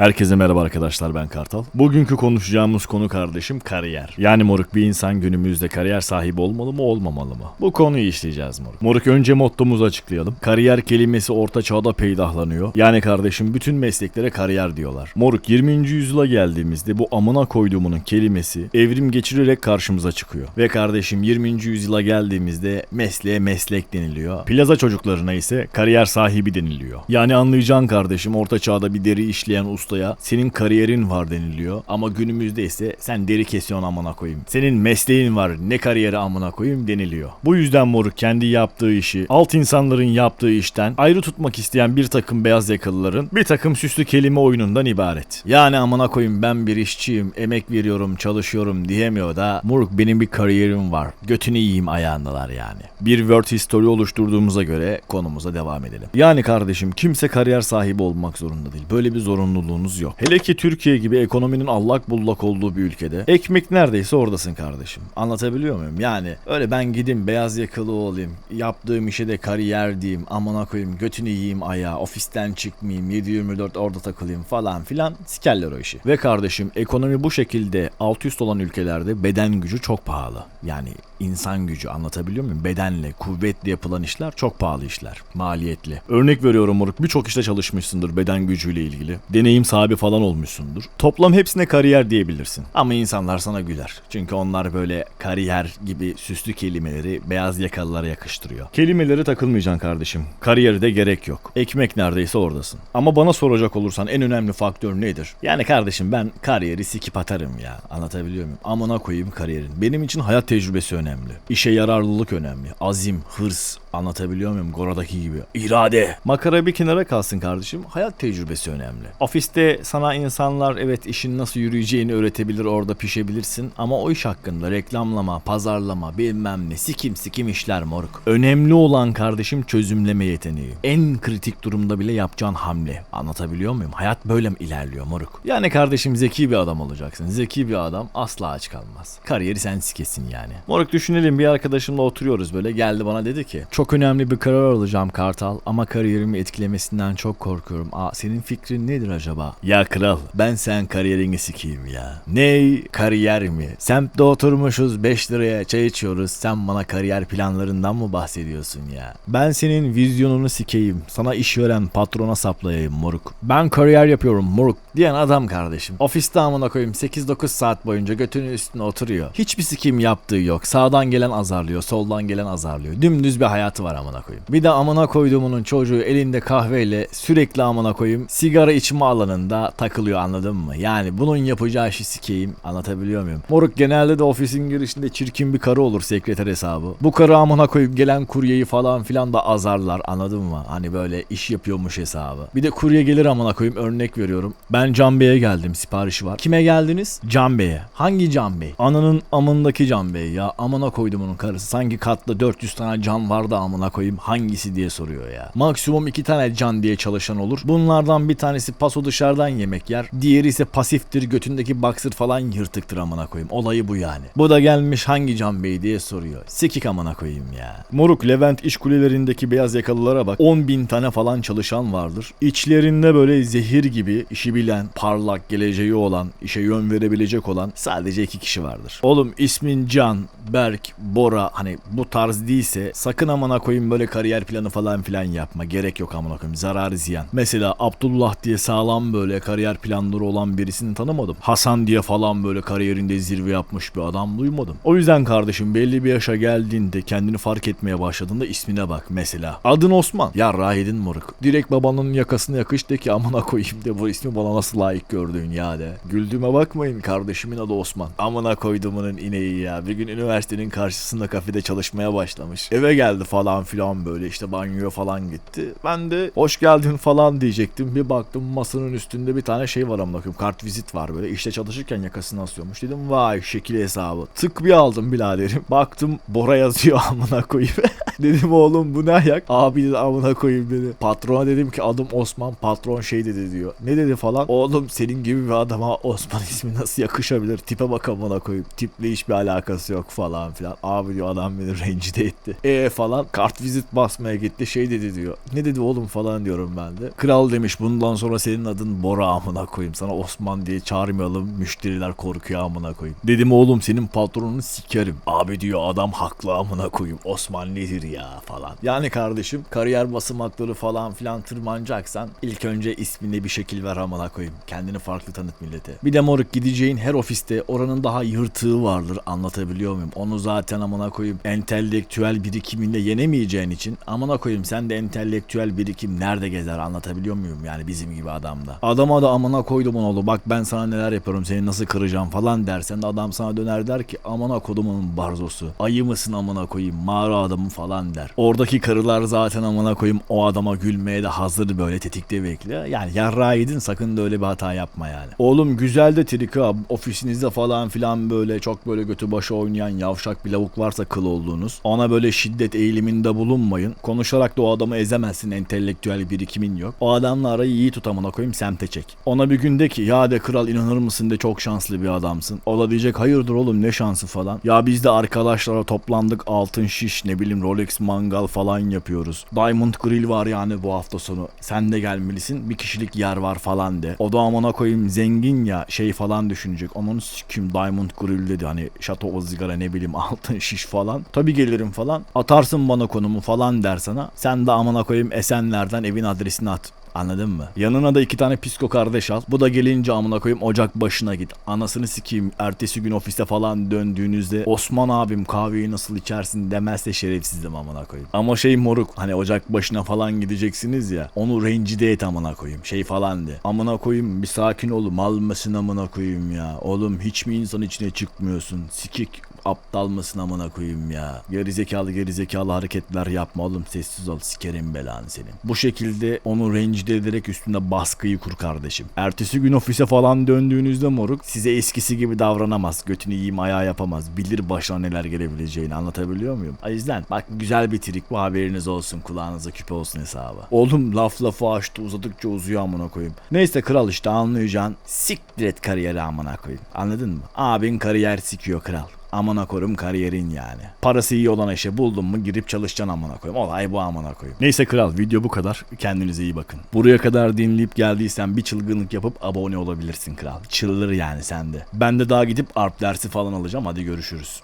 Herkese merhaba arkadaşlar ben Kartal. Bugünkü konuşacağımız konu kardeşim kariyer. Yani moruk bir insan günümüzde kariyer sahibi olmalı mı olmamalı mı? Bu konuyu işleyeceğiz moruk. Moruk önce mottomuzu açıklayalım. Kariyer kelimesi orta çağda peydahlanıyor. Yani kardeşim bütün mesleklere kariyer diyorlar. Moruk 20. yüzyıla geldiğimizde bu amına koyduğumunun kelimesi evrim geçirerek karşımıza çıkıyor. Ve kardeşim 20. yüzyıla geldiğimizde mesleğe meslek deniliyor. Plaza çocuklarına ise kariyer sahibi deniliyor. Yani anlayacağın kardeşim orta çağda bir deri işleyen ustaya senin kariyerin var deniliyor. Ama günümüzde ise sen deri kesiyorsun amına koyayım. Senin mesleğin var ne kariyeri amına koyayım deniliyor. Bu yüzden moruk kendi yaptığı işi alt insanların yaptığı işten ayrı tutmak isteyen bir takım beyaz yakalıların bir takım süslü kelime oyunundan ibaret. Yani amına koyayım ben bir işçiyim, emek veriyorum, çalışıyorum diyemiyor da moruk benim bir kariyerim var. Götünü yiyeyim ayağındalar yani. Bir word history oluşturduğumuza göre konumuza devam edelim. Yani kardeşim kimse kariyer sahibi olmak zorunda değil. Böyle bir zorunluluğunuz yok. Hele ki Türkiye gibi ekonominin allak bullak olduğu bir ülkede ekmek neredeyse oradasın kardeşim. Anlatabiliyor muyum? Yani öyle ben gideyim beyaz yakalı olayım. Yaptığım işe de kariyer diyeyim. Amına koyayım götünü yiyeyim ayağa. Ofisten çıkmayayım. 7-24 orada takılayım falan filan. Sikerler o işi. Ve kardeşim ekonomi bu şekilde alt üst olan ülkelerde beden gücü çok pahalı. Yani insan gücü anlatabiliyor muyum? Bedenle, kuvvetle yapılan işler çok pahalı işler. Maliyetli. Örnek veriyorum moruk birçok işte çalışmışsındır beden gücüyle ilgili. Deneyim sahibi falan olmuşsundur. Toplam hepsine kariyer diyebilirsin. Ama insanlar sana güler. Çünkü onlar böyle kariyer gibi süslü kelimeleri beyaz yakalılara yakıştırıyor. Kelimelere takılmayacaksın kardeşim. Kariyeri de gerek yok. Ekmek neredeyse oradasın. Ama bana soracak olursan en önemli faktör nedir? Yani kardeşim ben kariyeri sikip atarım ya. Anlatabiliyor muyum? Amına koyayım kariyerin. Benim için hayat tecrübesi önemli. İşe yararlılık önemli. Azim, hırs, Anlatabiliyor muyum? Gora'daki gibi. İrade. Makara bir kenara kalsın kardeşim. Hayat tecrübesi önemli. Ofiste sana insanlar evet işin nasıl yürüyeceğini öğretebilir orada pişebilirsin. Ama o iş hakkında reklamlama, pazarlama, bilmem ne sikim sikim işler moruk. Önemli olan kardeşim çözümleme yeteneği. En kritik durumda bile yapacağın hamle. Anlatabiliyor muyum? Hayat böyle mi ilerliyor moruk? Yani kardeşim zeki bir adam olacaksın. Zeki bir adam asla aç kalmaz. Kariyeri sen sikesin yani. Moruk düşünelim bir arkadaşımla oturuyoruz böyle geldi bana dedi ki çok önemli bir karar alacağım Kartal ama kariyerimi etkilemesinden çok korkuyorum. Aa senin fikrin nedir acaba? Ya kral ben sen kariyerini sikeyim ya. Ney kariyer mi? Semtte oturmuşuz 5 liraya çay içiyoruz. Sen bana kariyer planlarından mı bahsediyorsun ya? Ben senin vizyonunu sikeyim. Sana iş veren patrona saplayayım moruk. Ben kariyer yapıyorum moruk diyen adam kardeşim. Ofiste amına koyayım 8-9 saat boyunca götünün üstüne oturuyor. Hiçbir sikim yaptığı yok. Sağdan gelen azarlıyor, soldan gelen azarlıyor. Dümdüz bir hayatı var amına koyayım. Bir de amına koyduğumunun çocuğu elinde kahveyle sürekli amına koyayım sigara içme alanında takılıyor anladın mı? Yani bunun yapacağı işi sikeyim. Anlatabiliyor muyum? Moruk genelde de ofisin girişinde çirkin bir karı olur sekreter hesabı. Bu karı amına koyup gelen kuryeyi falan filan da azarlar anladın mı? Hani böyle iş yapıyormuş hesabı. Bir de kurye gelir amına koyayım örnek veriyorum. Ben Can Bey'e geldim siparişi var. Kime geldiniz? Can Bey'e. Hangi Can Bey? Ananın amındaki Can Bey ya. Amına koydum onun karısı. Sanki katta 400 tane can var da amına koyayım hangisi diye soruyor ya. Maksimum iki tane can diye çalışan olur. Bunlardan bir tanesi paso dışarıdan yemek yer. Diğeri ise pasiftir götündeki baksır falan yırtıktır amına koyayım. Olayı bu yani. Bu da gelmiş hangi Can Bey diye soruyor. Sikik amına koyayım ya. Moruk Levent iş kulelerindeki beyaz yakalılara bak. 10 bin tane falan çalışan vardır. İçlerinde böyle zehir gibi işi bilen, parlak, geleceği olan, işe yön verebilecek olan sadece iki kişi vardır. Oğlum ismin Can, Berk, Bora hani bu tarz değilse sakın amına koyayım böyle kariyer planı falan filan yapma. Gerek yok amına koyayım. Zararı ziyan. Mesela Abdullah diye sağlam böyle kariyer planları olan birisini tanımadım. Hasan diye falan böyle kariyerinde zirve yapmış bir adam duymadım. O yüzden kardeşim belli bir yaşa geldiğinde kendini fark etmeye başladığında ismine bak mesela. Adın Osman. Ya rahidin moruk. Direkt babanın yakasına yakış de ki amına koyayım de bu ismi bana nasıl layık gördüğün ya de. Güldüğüme bakmayın kardeşimin adı Osman. Amına koyduğumunun ineği ya. Bir gün üniversitenin karşısında kafede çalışmaya başlamış. Eve geldi falan filan böyle işte banyoya falan gitti. Ben de hoş geldin falan diyecektim. Bir baktım masanın üstünde bir tane şey var amına koyayım. Kart vizit var böyle. İşte çalışırken yakasını asıyormuş. Dedim vay şekil hesabı. Tık bir aldım biraderim. Baktım Bora yazıyor amına koyayım. dedim oğlum bu ne ayak? Abi amına koyayım dedi. Patrona dedim ki adım Osman. Patron şey dedi diyor. Ne dedi falan. Oğlum senin gibi bir adama Osman ismi nasıl yakışabilir? Tipe bak amına koyayım. Tiple hiçbir alakası yok falan filan. Abi diyor adam beni rencide etti. E falan kart vizit basmaya gitti şey dedi diyor. Ne dedi oğlum falan diyorum ben de. Kral demiş bundan sonra senin adın adın Bora amına koyayım. Sana Osman diye çağırmayalım. Müşteriler korkuyor amına koyayım. Dedim oğlum senin patronunu sikerim. Abi diyor adam haklı amına koyayım. Osman nedir ya falan. Yani kardeşim kariyer basamakları falan filan tırmanacaksan ilk önce ismine bir şekil ver amına koyayım. Kendini farklı tanıt millete. Bir de moruk gideceğin her ofiste oranın daha yırtığı vardır anlatabiliyor muyum? Onu zaten amına koyayım entelektüel birikiminle yenemeyeceğin için amına koyayım sen de entelektüel birikim nerede gezer anlatabiliyor muyum yani bizim gibi adamda. Adama da amına koydum oğlu bak ben sana neler yapıyorum seni nasıl kıracağım falan dersen de adam sana döner der ki amına kodumun barzosu ayı mısın amına koyayım mağara adamı falan der. Oradaki karılar zaten amına koyayım o adama gülmeye de hazır böyle tetikte bekliyor. Yani yarrağı yedin sakın da öyle bir hata yapma yani. Oğlum güzel de trika ofisinizde falan filan böyle çok böyle götü başı oynayan yavşak bir lavuk varsa kıl olduğunuz ona böyle şiddet eğiliminde bulunmayın. Konuşarak da o adamı ezemezsin entelektüel birikimin yok. O adamla arayı iyi tut amına koyayım semte çek. Ona bir günde ki ya de kral inanır mısın de çok şanslı bir adamsın. O da diyecek hayırdır oğlum ne şansı falan. Ya biz de arkadaşlara toplandık altın şiş ne bileyim Rolex mangal falan yapıyoruz. Diamond Grill var yani bu hafta sonu. Sen de gelmelisin bir kişilik yer var falan de. O da amına koyayım zengin ya şey falan düşünecek. Onun sikim Diamond Grill dedi hani şato o sigara ne bileyim altın şiş falan. Tabi gelirim falan. Atarsın bana konumu falan der sana. Sen de amına koyayım Esenler'den evin adresini at. Anladın mı? Yanına da iki tane psiko kardeş al. Bu da gelince amına koyayım ocak başına git. Anasını sikeyim. Ertesi gün ofiste falan döndüğünüzde Osman abim kahveyi nasıl içersin demezse şerefsizim amına koyayım. Ama şey moruk hani ocak başına falan gideceksiniz ya. Onu rencide et amına koyayım. Şey falan de. Amına koyayım bir sakin ol. Mal mısın amına koyayım ya. Oğlum hiç mi insan içine çıkmıyorsun? Sikik aptal mısın amına koyayım ya. Gerizekalı gerizekalı hareketler yapma oğlum sessiz ol sikerim belanı senin. Bu şekilde onu rencide ederek üstünde baskıyı kur kardeşim. Ertesi gün ofise falan döndüğünüzde moruk size eskisi gibi davranamaz. Götünü yiyeyim ayağı yapamaz. Bilir başına neler gelebileceğini anlatabiliyor muyum? O yüzden bak güzel bir trik bu haberiniz olsun kulağınıza küpe olsun hesabı. Oğlum laf lafı açtı uzadıkça uzuyor amına koyayım. Neyse kral işte anlayacaksın. Siktir et kariyeri amına koyayım. Anladın mı? Abin kariyer sikiyor kral. Amına koyayım kariyerin yani. Parası iyi olan işe buldun mu girip çalışacaksın amına koyayım. Olay bu amına koyayım. Neyse kral video bu kadar. Kendinize iyi bakın. Buraya kadar dinleyip geldiysen bir çılgınlık yapıp abone olabilirsin kral. Çıldır yani sende. Ben de daha gidip arp dersi falan alacağım. Hadi görüşürüz.